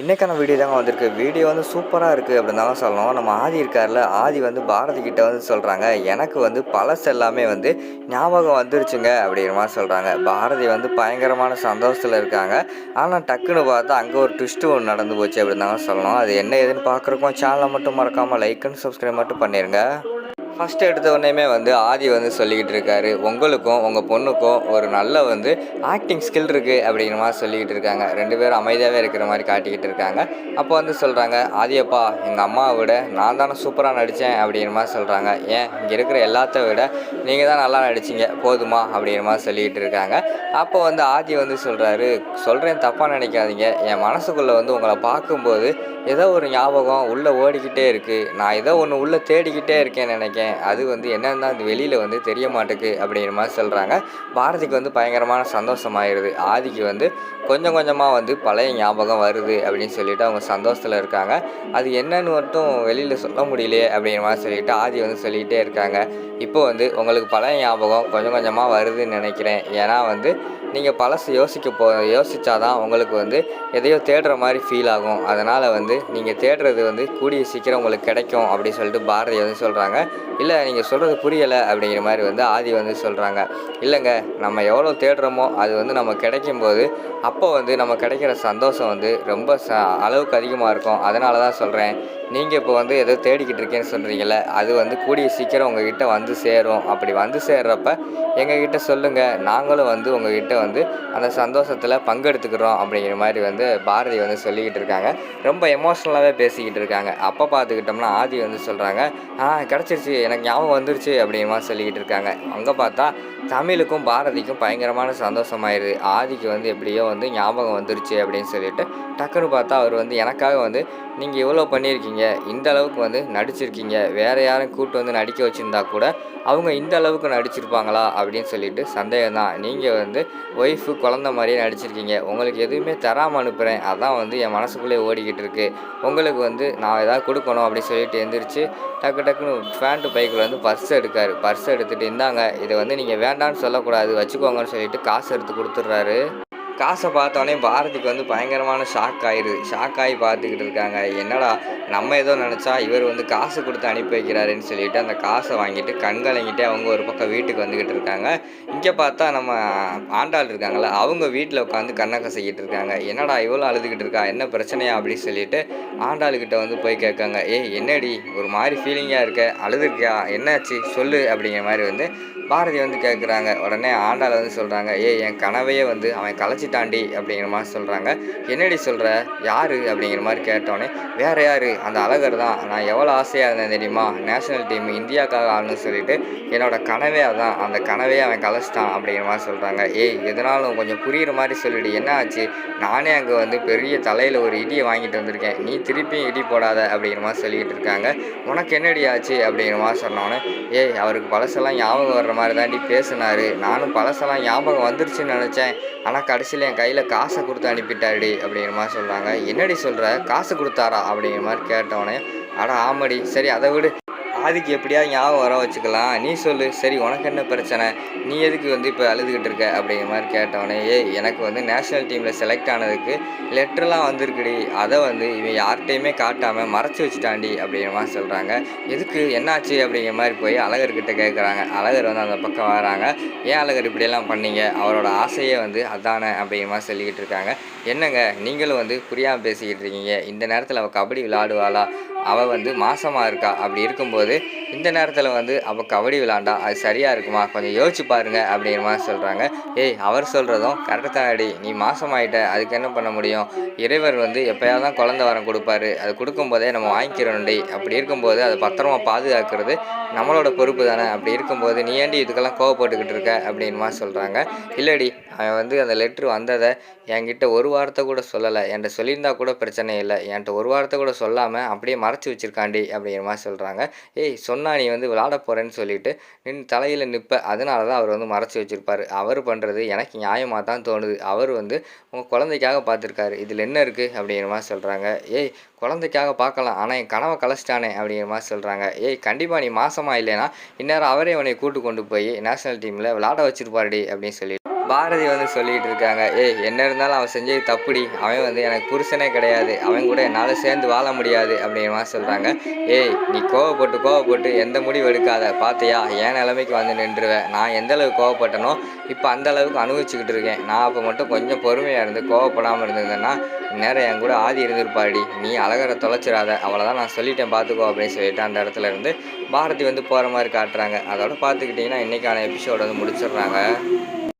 இன்றைக்கான வீடியோ தாங்க வந்திருக்கு. வீடியோ வந்து சூப்பராக இருக்குது அப்படின்னு தாங்க சொல்லணும். நம்ம ஆதி இருக்கார்ல ஆதி வந்து பாரதி கிட்ட வந்து சொல்கிறாங்க எனக்கு வந்து பழசு எல்லாமே வந்து ஞாபகம் வந்துருச்சுங்க அப்படிங்கிற மாதிரி சொல்கிறாங்க பாரதி வந்து பயங்கரமான சந்தோஷத்தில் இருக்காங்க. ஆனால் டக்குன்னு பார்த்தா அங்கே ஒரு ட்விஸ்ட்டு ஒன்று நடந்து போச்சு அப்படின்னு தாங்க சொல்லணும். அது என்ன ஏதுன்னு பார்க்குறக்கும் சேனலை மட்டும் மறக்காமல் லைக் அண்ட் சப்ஸ்கிரைப் மட்டும் பண்ணிடுங்க ஃபஸ்ட்டு எடுத்த உடனேமே வந்து ஆதி வந்து சொல்லிக்கிட்டு இருக்காரு. உங்களுக்கும் உங்கள் பொண்ணுக்கும் ஒரு நல்ல வந்து ஆக்டிங் ஸ்கில் இருக்குது அப்படிங்கிற மாதிரி சொல்லிக்கிட்டு இருக்காங்க. ரெண்டு பேரும் அமைதியாகவே இருக்கிற மாதிரி காட்டிக்கிட்டு இருக்காங்க. அப்போ வந்து சொல்கிறாங்க ஆதியப்பா எங்கள் அம்மாவை விட நான் தானே சூப்பராக நடித்தேன் அப்படிங்கிற மாதிரி சொல்கிறாங்க ஏன்? இங்கே இருக்கிற எல்லாத்த விட நீங்கள் தான் நல்லா நடிச்சிங்க. போதுமா? அப்படிங்கிற மாதிரி சொல்லிக்கிட்டு இருக்காங்க. அப்போ வந்து ஆதி வந்து சொல்கிறாரு சொல்கிறேன் தப்பாக நினைக்காதீங்க. என் மனசுக்குள்ளே வந்து உங்களை பார்க்கும்போது ஏதோ ஒரு ஞாபகம் உள்ளே ஓடிக்கிட்டே இருக்குது நான் ஏதோ ஒன்று உள்ளே தேடிக்கிட்டே இருக்கேன்னு அது வந்து என்னன்னு தான் அது வெளியில் வந்து தெரிய மாட்டேக்கு அப்படிங்கிற மாதிரி சொல்கிறாங்க பாரதிக்கு வந்து பயங்கரமான சந்தோஷமாயிருது. ஆதிக்கு வந்து கொஞ்சம் கொஞ்சமாக வந்து பழைய ஞாபகம் வருது அப்படின்னு சொல்லிட்டு அவங்க சந்தோஷத்தில் இருக்காங்க. அது என்னன்னு மட்டும் வெளியில் சொல்ல முடியலையே அப்படிங்கிற மாதிரி சொல்லிட்டு ஆதி வந்து சொல்லிக்கிட்டே இருக்காங்க. இப்போ வந்து உங்களுக்கு பழைய ஞாபகம் கொஞ்சம் கொஞ்சமாக வருதுன்னு நினைக்கிறேன். ஏன்னா வந்து நீங்கள் பழசு யோசிக்க போ யோசிச்சாதான் உங்களுக்கு வந்து எதையோ தேடுற மாதிரி ஃபீல் ஆகும். அதனால் வந்து நீங்கள் தேடுறது வந்து கூடிய சீக்கிரம் உங்களுக்கு கிடைக்கும் அப்படி சொல்லிட்டு பாரதி வந்து சொல்கிறாங்க இல்லை நீங்கள் சொல்கிறது புரியலை அப்படிங்கிற மாதிரி வந்து ஆதி வந்து சொல்கிறாங்க இல்லைங்க நம்ம எவ்வளோ தேடுறோமோ அது வந்து நம்ம கிடைக்கும்போது அப்போ வந்து நம்ம கிடைக்கிற சந்தோஷம் வந்து ரொம்ப ச அளவுக்கு அதிகமாக இருக்கும். அதனால தான் சொல்கிறேன் நீங்கள் இப்போ வந்து ஏதோ தேடிக்கிட்டு இருக்கேன்னு சொல்கிறீங்கள அது வந்து கூடிய சீக்கிரம் உங்ககிட்ட வந்து சேரும். அப்படி வந்து சேர்றப்ப எங்ககிட்ட சொல்லுங்கள் நாங்களும் வந்து உங்ககிட்ட வந்து அந்த சந்தோஷத்தில் பங்கெடுத்துக்கிறோம் அப்படிங்கிற மாதிரி வந்து பாரதி வந்து சொல்லிக்கிட்டு இருக்காங்க. ரொம்ப எமோஷ்னலாகவே பேசிக்கிட்டு இருக்காங்க. அப்போ பார்த்துக்கிட்டோம்னா ஆதி வந்து சொல்கிறாங்க ஆ கிடச்சிருச்சு. எனக்கு ஞாபகம் வந்துருச்சு அப்படிங்கிற மாதிரி சொல்லிக்கிட்டு இருக்காங்க. அங்கே பார்த்தா தமிழுக்கும் பாரதிக்கும் பயங்கரமான சந்தோஷமாயிருது. ஆதிக்கு வந்து எப்படியோ வந்து ஞாபகம் வந்துருச்சு அப்படின்னு சொல்லிட்டு டக்குன்னு பார்த்தா அவர் வந்து எனக்காக வந்து நீங்கள் இவ்வளோ பண்ணியிருக்கீங்க. இந்த அளவுக்கு வந்து நடிச்சிருக்கீங்க. வேறு யாரும் கூப்பிட்டு வந்து நடிக்க வச்சுருந்தா கூட அவங்க இந்த அளவுக்கு நடிச்சிருப்பாங்களா? அப்படின்னு சொல்லிட்டு சந்தேகம் தான் நீங்கள் வந்து ஒய்ஃபு குழந்த மாதிரியே நடிச்சிருக்கீங்க. உங்களுக்கு எதுவுமே தராமல் அனுப்புகிறேன் அதான் வந்து என் மனசுக்குள்ளே ஓடிக்கிட்டு இருக்கு. உங்களுக்கு வந்து நான் ஏதாவது கொடுக்கணும் அப்படின்னு சொல்லிட்டு எந்திரிச்சு டக்கு டக்குன்னு ஃபேண்ட்டு பைக்கில் வந்து பர்ஸ் எடுக்காரு. பர்ஸ் எடுத்துகிட்டு இருந்தாங்க இதை வந்து நீங்கள் வேண்டான்னு சொல்லக்கூடாது. வச்சுக்கோங்கன்னு சொல்லிட்டு காசு எடுத்து கொடுத்துட்றாரு. காசை பார்த்தோன்னே பாரதிக்கு வந்து பயங்கரமான ஷாக் ஆயிடுது ஷாக் ஆகி பார்த்துக்கிட்டு இருக்காங்க. என்னடா நம்ம ஏதோ நினச்சா இவர் வந்து காசு கொடுத்து அனுப்பி வைக்கிறாருன்னு சொல்லிட்டு அந்த காசை வாங்கிட்டு கண்கலங்கிட்டே அவங்க ஒரு பக்கம் வீட்டுக்கு வந்துக்கிட்டு இருக்காங்க. இங்கே பார்த்தா நம்ம ஆண்டாள் இருக்காங்கல்ல அவங்க வீட்டில் உட்காந்து கண்ணை கசக்கிட்டு இருக்காங்க. என்னடா இவ்வளோ அழுதுகிட்டு இருக்கா என்ன பிரச்சனையா அப்படின்னு சொல்லிட்டு ஆண்டாளுக்கிட்ட வந்து போய் கேட்காங்க. ஏய் என்னடி ஒரு மாதிரி ஃபீலிங்காக இருக்க அழுதுருக்கியா என்னாச்சு சொல்லு அப்படிங்கிற மாதிரி வந்து பாரதி வந்து கேட்குறாங்க உடனே ஆண்டாள் வந்து சொல்கிறாங்க ஏய் என் கனவையே வந்து அவன் தாண்டி அப்படிங்கிற மாதிரி சொல்கிறாங்க என்னடி சொல்கிற யார்? அப்படிங்கிற மாதிரி கேட்டோன்னே வேறு யார்? அந்த அழகர் தான். நான் எவ்வளோ ஆசையாக இருந்தேன் தெரியுமா? நேஷனல் டீம் இந்தியாவுக்காக ஆடணும்னு சொல்லிட்டு என்னோட கனவே அதான். அந்த கனவே அவன் கலைச்சிட்டான் அப்படிங்கிற மாதிரி சொல்கிறாங்க ஏய் எதனாலும் கொஞ்சம் புரிகிற மாதிரி சொல்லிடு. என்ன ஆச்சு? நானே அங்கே வந்து பெரிய தலையில் ஒரு இடியை வாங்கிட்டு வந்திருக்கேன். நீ திருப்பியும் இடி போடாத அப்படிங்கிற மாதிரி சொல்லிக்கிட்டு இருக்காங்க. உனக்கு என்னடி ஆச்சு? அப்படிங்கிற மாதிரி சொன்னோன்னே ஏய் அவருக்கு பழசெல்லாம் ஞாபகம் வர்ற மாதிரி தாண்டி பேசினார். நானும் பழசெல்லாம் ஞாபகம் வந்துருச்சுன்னு நினச்சேன். ஆனால் கடைசியில் என் கையில் காசை கொடுத்து அனுப்பிட்டாடி அப்படிங்கிற மாதிரி சொல்கிறாங்க என்னடி சொல்கிற காசு கொடுத்தாரா அப்படிங்கிற மாதிரி கேட்டவொடனே அட ஆமாடி சரி அதை விடு. ஆதிக்கு எப்படியாவது ஞாபகம் வர வச்சுக்கலாம். நீ சொல்லு. சரி உனக்கு என்ன பிரச்சனை? நீ எதுக்கு வந்து இப்போ அழுதுகிட்டு இருக்க? அப்படிங்கிற மாதிரி கேட்டவனே ஏ எனக்கு வந்து நேஷ்னல் டீமில் செலக்ட் ஆனதுக்கு லெட்டர்லாம் வந்திருக்குடி. அதை வந்து இவன் யார்கிட்டையுமே காட்டாமல் மறைச்சி வச்சுட்டாண்டி அப்படிங்கிற மாதிரி சொல்கிறாங்க எதுக்கு? என்னாச்சு? அப்படிங்கிற மாதிரி போய் அழகர்கிட்ட கேட்குறாங்க அழகர் வந்து அந்த பக்கம் வராங்க. ஏன் அழகர் இப்படியெல்லாம் பண்ணீங்க? அவரோட ஆசையே வந்து அதானே? அப்படிங்கிற மாதிரி சொல்லிக்கிட்டு இருக்காங்க. என்னங்க? நீங்களும் வந்து புரியாமல் பேசிக்கிட்டு இருக்கீங்க. இந்த நேரத்தில் அவள் கபடி விளாடுவாளா அவள் வந்து மாசமாக இருக்கா? அப்படி இருக்கும்போது இந்த நேரத்தில் வந்து அவள் கபடி விளாண்டா? அது சரியாக இருக்குமா? கொஞ்சம் யோசிச்சு பாருங்க அப்படிங்கிற மாதிரி சொல்கிறாங்க ஏய் அவர் சொல்கிறதும் கரெக்டாக தான் அடி. நீ மாசமாயிட்ட. அதுக்கு என்ன பண்ண முடியும்? இறைவர் வந்து எப்போயாவது தான் குழந்த வரம் கொடுப்பாரு. அது கொடுக்கும்போதே நம்ம வாங்கிக்கிறோம்டி அப்படி இருக்கும்போது அதை பத்திரமா பாதுகாக்கிறது நம்மளோட பொறுப்பு தானே? அப்படி இருக்கும்போது நீ ஏண்டி இதுக்கெல்லாம் கோவப்பட்டுக்கிட்டு இருக்க? அப்படின்மா சொல்கிறாங்க இல்லடி அவன் வந்து அந்த லெட்ரு வந்ததை என்கிட்ட ஒரு வார்த்தை கூட சொல்லலை. என்கிட்ட சொல்லியிருந்தா கூட பிரச்சனை இல்லை. என்கிட்ட ஒரு வார்த்தை கூட சொல்லாமல் அப்படியே மறைச்சி வச்சிருக்காண்டி அப்படிங்கிற மாதிரி சொல்கிறாங்க ஏய் சொன்னா நீ வந்து விளாட போகிறேன்னு சொல்லிட்டு நின் தலையில் நிற்ப அதனால தான் அவர் வந்து மறைச்சி வச்சுருப்பார். அவர் பண்ணுறது எனக்கு நியாயமாக தான் தோணுது. அவர் வந்து உங்கள் குழந்தைக்காக பார்த்துருக்காரு. இதில் என்ன இருக்குது அப்படிங்கிற மாதிரி சொல்கிறாங்க ஏய் குழந்தைக்காக பார்க்கலாம். ஆனால் என் கனவை கலைச்சிட்டானே அப்படிங்கிற மாதிரி சொல்கிறாங்க ஏய் கண்டிப்பாக நீ மாசமா இல்லைன்னா இந்நேரம் அவரே இவனை கூட்டு கொண்டு போய் நேஷனல் டீமில் விளாட வச்சிருப்பாருடி அப்படின்னு சொல்லி பாரதி வந்து சொல்லிகிட்டு இருக்காங்க. ஏய் என்ன இருந்தாலும் அவன் செஞ்சது தப்புடி. அவன் வந்து எனக்கு புருஷனே கிடையாது. அவன் கூட என்னால் சேர்ந்து வாழ முடியாது அப்படிங்கிற மாதிரி சொல்கிறாங்க ஏய் நீ கோவப்பட்டு கோவப்பட்டு எந்த முடிவு எடுக்காத. பார்த்தியா என் நிலைமைக்கு வந்து நின்றுவேன் நான் எந்த அளவுக்கு கோவப்பட்டனோ இப்போ அந்த அளவுக்கு அனுபவிச்சுக்கிட்டு இருக்கேன். நான் அப்போ மட்டும் கொஞ்சம் பொறுமையாக இருந்து கோவப்படாமல் இருந்ததுன்னா இந்நேரம் என் கூட ஆதி இருந்திருப்பாடி. நீ அழகரை தொலைச்சிடாத. அவ்வளோதான் நான் சொல்லிட்டேன் பார்த்துக்கோ அப்படின்னு சொல்லிட்டு அந்த இடத்துல இருந்து பாரதி வந்து போகிற மாதிரி காட்டுறாங்க. அதோட பார்த்துக்கிட்டிங்கன்னா இன்றைக்கான எபிசோட வந்து முடிச்சிடுறாங்க.